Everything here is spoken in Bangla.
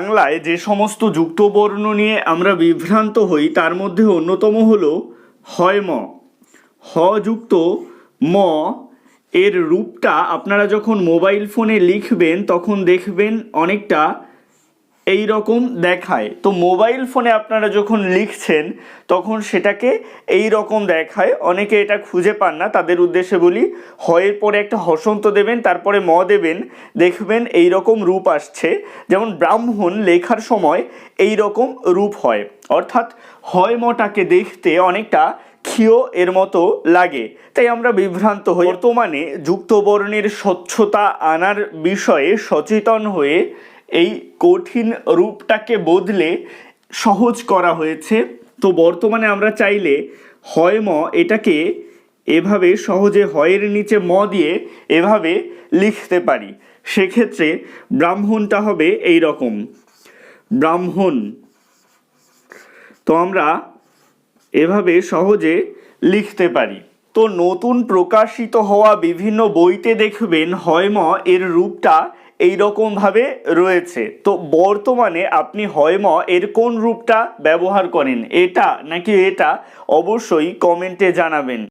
বাংলায় যে সমস্ত যুক্তবর্ণ নিয়ে আমরা বিভ্রান্ত হই, তার মধ্যে অন্যতম হল হয় ম। হ যুক্ত ম এর রূপটা আপনারা যখন মোবাইল ফোনে লিখবেন, তখন দেখবেন অনেকটা এই রকম দেখায়। তো মোবাইল ফোনে আপনারা যখন লিখছেন, তখন সেটাকে এই রকম দেখায়। অনেকে এটা খুঁজে পান না। তাদের উদ্দেশ্যে বলি, হয়ের পরে একটা হসন্ত দেবেন, তারপরে ম দেবেন। দেখবেন এই রকম রূপ আসছে। যেমন ব্রাহ্মণ লেখার সময় এই রকম রূপ হয়। অর্থাৎ হয় মটাকে দেখতে অনেকটা ক্ষীয় এর মতো লাগে। তাই আমরা বিভ্রান্ত হই। বর্তমানে যুক্তবর্ণের স্বচ্ছতা আনার বিষয়ে সচেতন হয়ে এই কঠিন রূপটাকে বদলে সহজ করা হয়েছে। তো বর্তমানে আমরা চাইলে হয় ম এটাকে এভাবে সহজে হয়ের নিচে ম দিয়ে এভাবে লিখতে পারি। সেক্ষেত্রে ব্রাহ্মণটা হবে এই রকম ব্রাহ্মণ। তো আমরা এভাবে সহজে লিখতে পারি। তো নতুন প্রকাশিত হওয়া বিভিন্ন বইতে দেখবেন হয়ম এর রূপটা এই রকমভাবে রয়েছে। তো বর্তমানে আপনি হয়ম এর কোন রূপটা ব্যবহার করেন? এটা নাকি এটা? অবশ্যই কমেন্টে জানাবেন।